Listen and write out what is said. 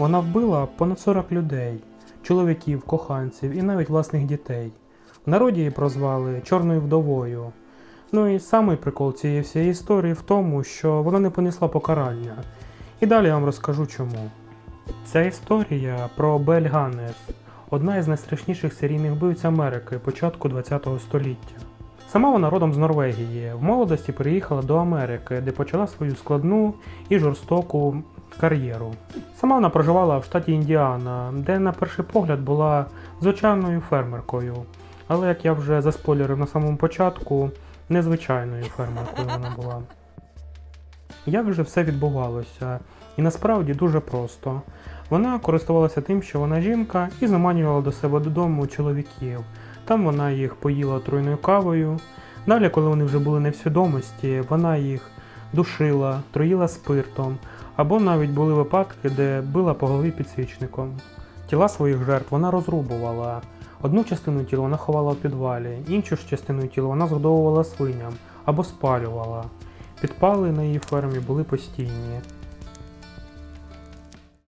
Вона вбила понад 40 людей, чоловіків, коханців і навіть власних дітей. В народі її прозвали Чорною вдовою. Ну і самий прикол цієї всієї історії в тому, що вона не понесла покарання. І далі я вам розкажу чому. Ця історія про Бель Ганнес, одна із найстрашніших серійних вбивць Америки початку ХХ століття. Сама вона родом з Норвегії. В молодості переїхала до Америки, де почала свою складну і жорстоку кар'єру. Сама вона проживала в штаті Індіана, де на перший погляд була звичайною фермеркою. Але як я вже заспойлерив на самому початку, незвичайною фермеркою вона була. Як же все відбувалося? І насправді дуже просто. Вона користувалася тим, що вона жінка, і заманювала до себе додому чоловіків. Там вона їх поїла отруйною кавою. Далі, коли вони вже були не в свідомості, вона їх душила, троїла спиртом, або навіть були випадки, де била по голові підсвічником. Тіла своїх жертв вона розрубувала. Одну частину тіла вона ховала в підвалі, іншу ж частину тіла вона згодовувала свиням або спалювала. Підпали на її фермі були постійні.